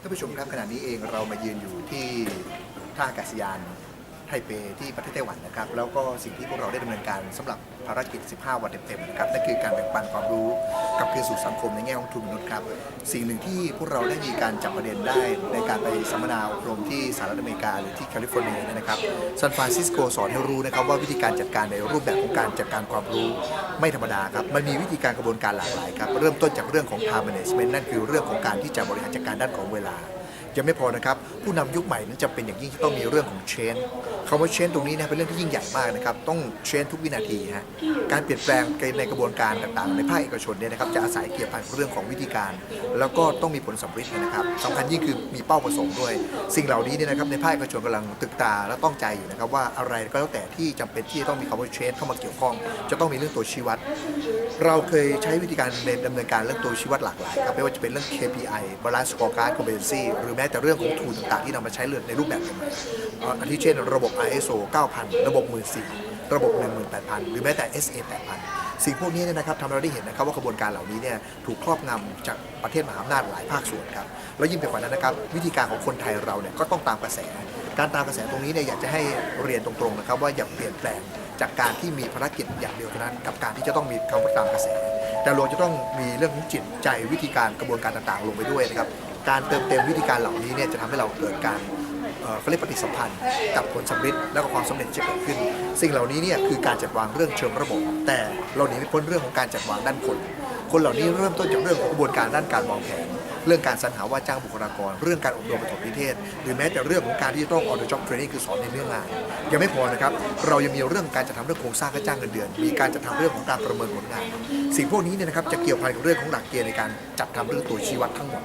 ท่านผู้ชมครับขณะนี้เองเรามายืนอยู่ที่ท่าอากาศยาน ไทเปที่ประเทศไต้หวันนะครับ แล้วก็สิ่งที่พวกเราได้ดำเนินการสำหรับภารกิจ 15 วันเต็มๆนะครับนั่นคือการแบ่งปันความรู้กับคืนสู่สังคมในแง่ของทุนมนุษย์ครับ สิ่งหนึ่งที่พวกเราได้มีการจับประเด็นได้ในการไปสัมมนาอบรมที่สหรัฐอเมริกาหรือที่แคลิฟอร์เนียนะครับซานฟรานซิสโกสอนให้รู้นะครับว่าวิธีการจัดการในรูปแบบของการจัดการความรู้ไม่ธรรมดาครับมันมีวิธีการกระบวนการหลากหลายครับเริ่มต้นจากเรื่องของ time management นั่นคือเรื่องของการที่จะบริหารจัดการด้านของเวลา ยังไม่พอนะครับ ผู้นำยุคใหม่นั้นจะเป็นอย่างยิ่งที่ต้องมีเรื่องของเชนคำว่าเชนตรงนี้นะเป็นเรื่องที่ยิ่งใหญ่มากนะครับ ต้องเชนทุกวินาทีฮะการเปลี่ยนแปลงในกระบวนการต่างๆ ในภาคเอกชนเนี่ยนะครับจะอาศัยเกี่ยวพันเรื่องของวิธีการ แล้วก็ต้องมีผลสำเร็จนะครับสำคัญยิ่งคือมีเป้าประสงค์ด้วย สิ่งเหล่านี้เนี่ยนะครับในภาคเอกชนกำลังตึกตาและต้องใจอยู่นะครับว่าอะไรก็แล้วแต่ที่จำเป็นที่จะต้องมีคำว่าเชนเข้ามาเกี่ยวข้อง จะต้องมีเรื่องตัวชี้วัด เราเคยใช้วิธีการดำเนินการเรื่องตัวชี้วัดหลากหลายครับไม่ว่าจะเป็นเรื่อง KPI Balance Scorecard Competency หรือม้แต่เรื่องของ tool ต่างๆ ที่นำมาใช้เรื่องในรูปแบบใหม่ๆอ่ออาทิเช่น ระบบ ISO 9000 ระบบ 14ระบบ 18000 หรือแม้แต่ SA 8000 สิ่งพวกนี้เนี่ยนะครับทำให้เราได้เห็นนะครับว่ากระบวนการเหล่านี้เนี่ยถูกครอบงำจากประเทศมหาอำนาจหลายภาคส่วนครับแล้วยิ่งไปกว่านั้นนะครับวิธีการของคนไทยเราเนี่ยก็ต้องตามกระแส การตามกระแสตรงนี้เนี่ยอยากจะให้เรียนตรงๆนะครับว่าอย่าเปลี่ยนแปลงจากการที่มีภารกิจอย่างเดียวเท่านั้น กับการที่จะต้องมีคำว่าตามกระแส แต่เราจะต้องมีเรื่องของจิตใจวิธีการกระบวนการต่างๆ ลงไปด้วยนะครับ การเติมเต็มวิธีการเหล่านี้เนี่ยจะทำให้เราเกิดการเขาเรียกปฏิสัมพันธ์กับผลสำเร็จและก็ความสำเร็จที่จะเกิดขึ้น สิ่งเหล่านี้เนี่ยคือการจัดวางเรื่องเชิงระบบ แต่เราหนีไม่พ้นเรื่องของการจัดวางด้านคน คนเหล่านี้เริ่มต้นจากเรื่องของกระบวนการด้านการวางแผน รื่องการสรรหาว่าจ้างบุคลากร เรื่องการอบรมปฐมนิเทศ หรือแม้แต่เรื่องของการที่จะต้อง on the job training คือสอนในเรื่องงาน ยังไม่พอนะครับเรายังมีเรื่องการจัดทำเรื่องโครงสร้างค่าจ้างเงินเดือน มีการจัดทำเรื่องของการประเมินผลงาน สิ่งพวกนี้เนี่ยนะครับจะเกี่ยวพันกับเรื่องของหลักเกณฑ์ในการจัดทำเรื่องตัวชี้วัดทั้งหมด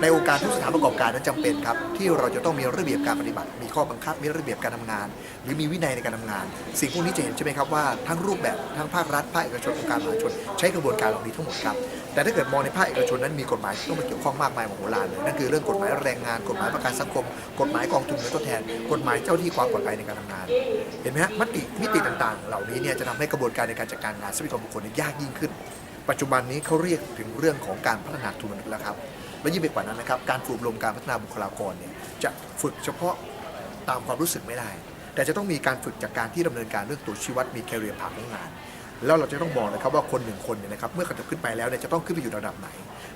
ในองค์การทุกสถานประกอบการนั้นจำเป็นครับที่เราจะต้องมีระเบียบการปฏิบัติ มีข้อบังคับมีระเบียบการทำงาน หรือมีวินัยในการทำงาน สิ่งพวกนี้จะเห็นใช่ไหมครับว่าทั้งรูปแบบทั้งภาครัฐภาคเอกชนองค์การมหาชน ใช้กระบวนการเหล่านี้ทั้งหมดครับแต่ถ้าเกิดมองในภาคเอกชนนั้นมีกฎหมายที่ต้องมาเกี่ยวข้องมากมายมโหฬารเลยนั่นคือเรื่องกฎหมายแรงงานกฎหมายประกันสังคม กฎหมายกองทุนเงินทดแทน กฎหมายเจ้าที่ความปลอดภัยในการทำงาน เห็นไหมฮะมติมิติต่างๆ เหล่านี้เนี่ยจะทำให้กระบวนการในการจัดการงานทรัพยากรบุคคลนี่ยากยิ่งขึ้น ปัจจุบันนี้เขาเรียกถึงเรื่องของการพัฒนาทุนมนุษย์แล้วครับและยิ่งไปกว่านั้นนะครับการฝึกอบรมการพัฒนาบุคลากรเนี่ยจะฝึกเฉพาะตามความรู้สึกไม่ได้ แต่จะต้องมีการฝึกจากการที่ดำเนินการเรื่องตัวชีวัดมีแคเรียร์พาของงาน แล้วเราจะต้องมองนะครับว่าคนหนึ่งคนเนี่ยนะครับเมื่อกระเถิบขึ้นไปแล้วเนี่ยจะต้องขึ้นไปอยู่ระดับไหน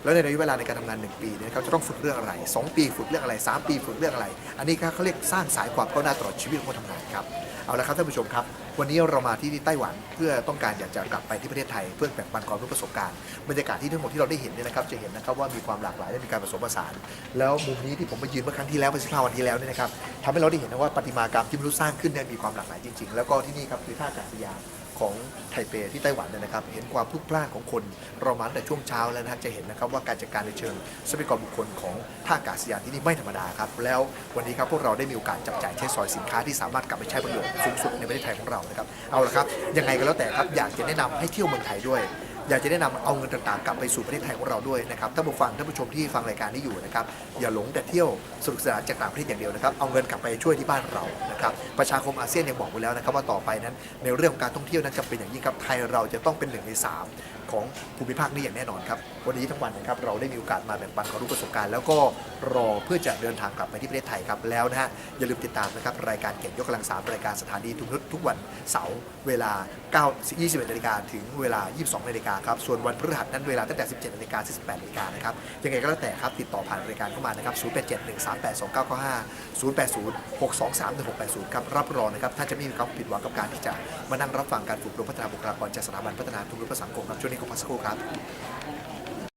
แล้วในระยะเวลาในการทำงาน 1 ปีเนี่ยนะครับจะต้องฝึกเรื่องอะไร 2 ปีฝึกเรื่องอะไร 3 ปีฝึกเรื่องอะไร อันนี้เขาเรียกสร้างสายความก้าวหน้าตลอดชีวิตของคนทำงานครับเอาละครับท่านผู้ชมครับ วันนี้เรามาที่ไต้หวันเพื่อต้องการอยากจะกลับไปที่ประเทศไทย เพื่อแบ่งปันความรู้ประสบการณ์บรรยากาศที่ทั้งหมดที่เราได้เห็นเนี่ยนะครับจะเห็นนะครับว่ามีความหลากหลายและมีการผสมผสาน แล้วมุมนี้ที่ผมมายืนเมื่อครั้งที่แล้วเมื่อ15วันที่แล้วเนี่ยนะครับทำให้เราได้เห็นนะว่าประติมากรรมที่มนุษย์สร้างขึ้นเนี่ยมีความหลากหลายจริง ๆ แล้วก็ที่นี่ครับคือท่าอากาศยาน ของไทเปที่ไต้หวันเนี่ยนะครับเห็นความพลุกพล่านของคนเรามาตั้งแต่ช่วงเช้าแล้วนะฮะจะเห็นนะครับว่าการจัดการในเชิงทรัพยากรบุคคลของท่าอากาศยานที่นี่ไม่ธรรมดาครับแล้ววันนี้ครับพวกเราได้มีโอกาสจับจ่ายใช้สอยสินค้าที่สามารถกลับไปใช้ประโยชน์สูงสุดในประเทศไทยของเรานะครับเอาละครับยังไงก็แล้วแต่ครับอยากจะแนะนำให้เที่ยวเมืองไทยด้วยอยากจะแนะนำเอาเงินต่างๆ กลับไปสู่ประเทศไทยของเราด้วยนะครับท่านผู้ฟังท่านผู้ชมที่ฟังรายการนี้อยู่นะครับอย่าหลงแต่เที่ยวสนุกสนานจากต่างประเทศอย่างเดียวนะครับเอาเงินกลับไปช่วยที่บ้านเรานะครับประชาคมอาเซียนยังบอกไว้แล้วนะครับว่าต่อไปนั้นในเรื่องของการท่องเที่ยวนั้นจำเป็นอย่างยิ่งครับไทยเราจะต้องเป็นหนึ่งในสามของภูมิภาคนี้อย่างแน่นอนครับ วันนี้ทั้งวันนะครับเราได้มีโอกาสมาแบ่งปันความรู้ประสบการณ์ แล้วก็รอเพื่อจะเดินทางกลับไปที่ประเทศไทยครับแล้วนะฮะอย่าลืมติดตามนะครับรายการเก่งยกกำลังสามรายการสถานีทุกนุษทุกวันเสาร์เวลา9 21นาฬิกาถึงเวลา 22นาฬิกาครับส่วนวันพฤหัสนั้นเวลาตั้งแต่ 17นาฬิกาถึง18นาฬิกานะครับยังไงก็แล้วแต่ครับติดต่อผ่านรายการเข้ามานะครับ0871382995 0806231680ครับรับรองนะครับท่านจะไม่มีความผิดหวังกับการที่จะมานั่งรับฟังการฝึกอบรมพัฒนาบุคลากรจากสถาบันพัฒนาทุนรู้ประสังคมครับช่วงนี้ขอพักสักครู่ครับ